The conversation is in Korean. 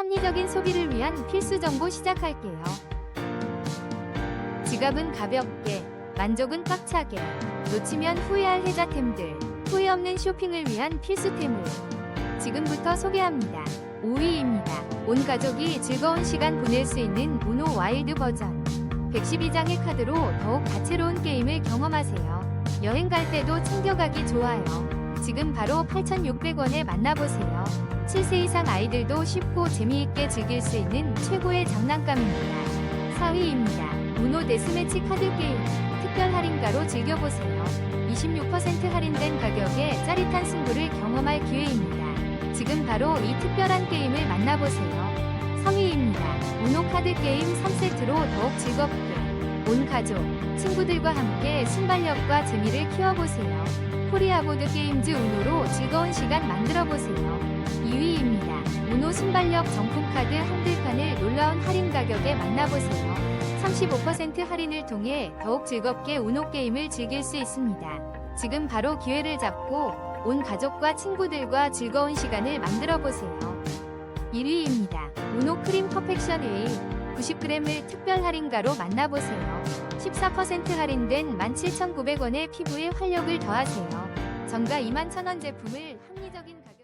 합리적인 소비를 위한 필수 정보 시작할게요. 지갑은 가볍게, 만족은 꽉차게, 놓치면 후회할 혜자템들, 후회 없는 쇼핑을 위한 필수템을 지금부터 소개합니다. 5위입니다. 온 가족이 즐거운 시간 보낼 수 있는 모노 와일드 버전. 112장의 카드로 더욱 다채로운 게임을 경험하세요. 여행 갈 때도 챙겨가기 좋아요. 지금 바로 8,600원에 만나보세요. 7세 이상 아이들도 쉽고 재미있게 즐길 수 있는 최고의 장난감입니다. 4위입니다. 모노 데스매치 카드 게임. 특별 할인가로 즐겨보세요. 26% 할인된 가격에 짜릿한 승부를 경험할 기회입니다. 지금 바로 이 특별한 게임을 만나보세요. 3위입니다. 우노 카드 게임 3세트로 더욱 즐겁게 온 가족, 친구들과 함께 순발력과 재미를 키워보세요. 코리아 보드 게임즈 우노로 즐거운 시간 만들어 보세요. 2위입니다. 우노 순발력 정품 카드 한들판을 놀라운 할인 가격에 만나보세요. 35% 할인을 통해 더욱 즐겁게 우노 게임을 즐길 수 있습니다. 지금 바로 기회를 잡고 온 가족과 친구들과 즐거운 시간을 만들어 보세요. 1위입니다. 우노 크림 퍼펙션 웨이 90g을 특별 할인가로 만나보세요. 14% 할인된 17,900원의 피부에 활력을 더하세요. 정가 21,000원 제품을 합리적인 가격